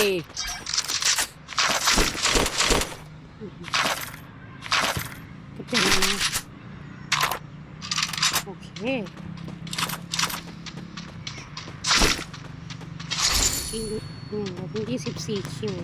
ก็เป็นนะโอเคอืมที่สิบสี่คิว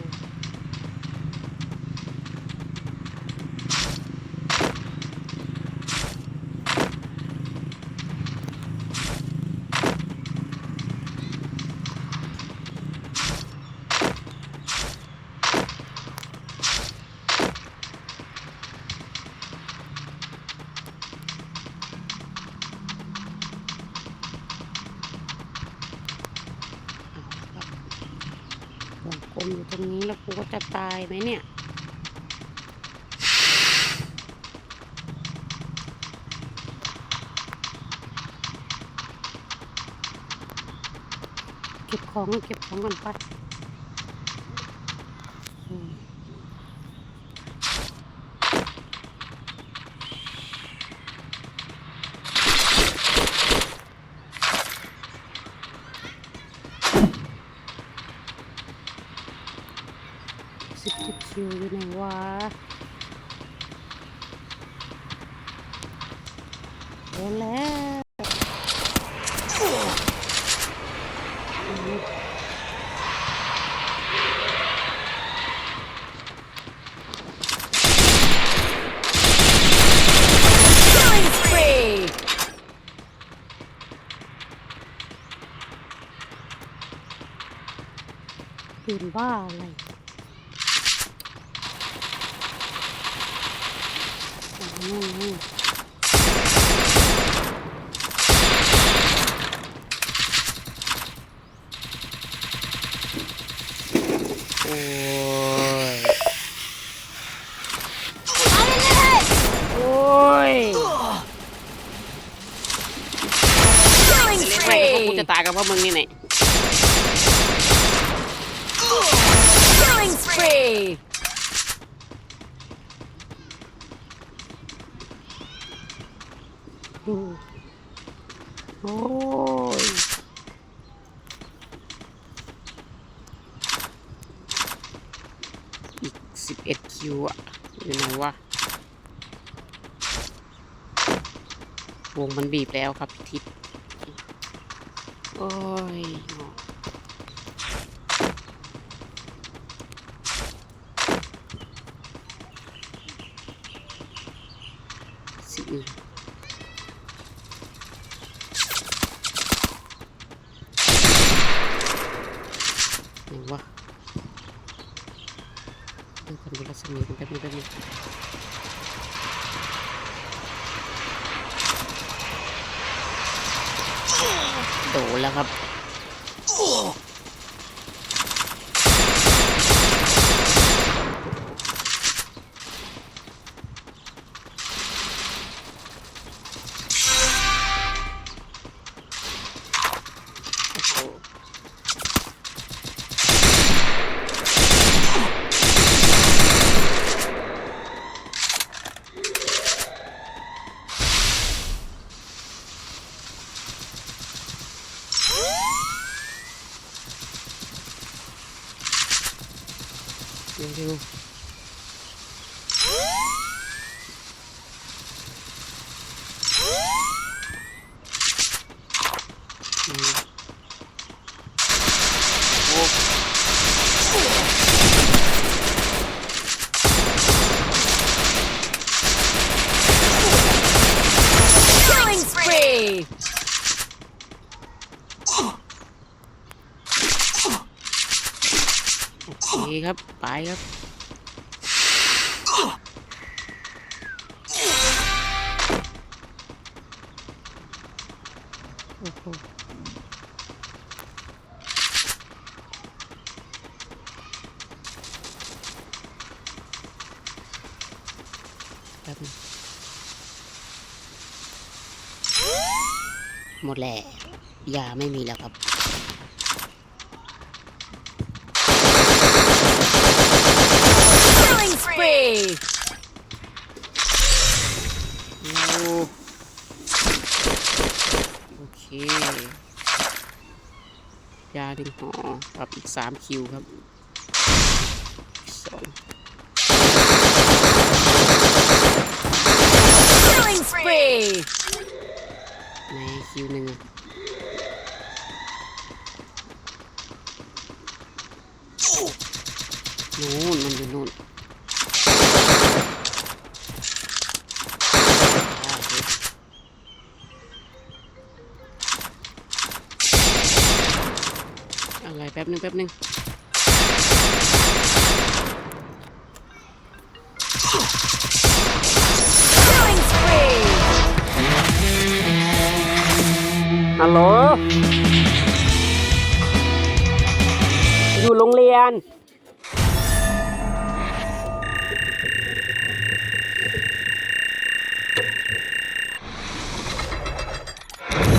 วงกลมอยู่ตรงนี้แล้วกูก็จะตายไหมเนี่ยเก็บของเก็บของก่อนไปอืมสิบเจ็ด คิวอยู่ไหนวะเดี๋ยวแล้วอืม Killing spree! ปืนบ้าอะไร โอ้โหนู่นๆโอ้ย โอ้ย Killing ไม่ก็กู spree! จะตายกับพวกมึงนี่แหละ โอ้ยอีกสิบเอ็ดคิวอะอยู่ไหนวะวงมันบีบแล้วครับทิพย์โอ้ยสิอื่นไหน วะดูกันดูรัศมีกันแป๊บนึงแป๊บนึงโดนแล้วครับ เร็วๆอืมโอ้ Killing spree! โอเคครับ ไปครับ โอ้โหแป๊บนึงหมดแล้วยาไม่มีแล้วครับ ยาดึงหอปรับอีกสามคิวครับสองในคิวหนึ่งนู่นมันอยู่นู่น ป๊บหนึ่งแป๊บหนึ่งฮัลโหล อยู่โรงเรียน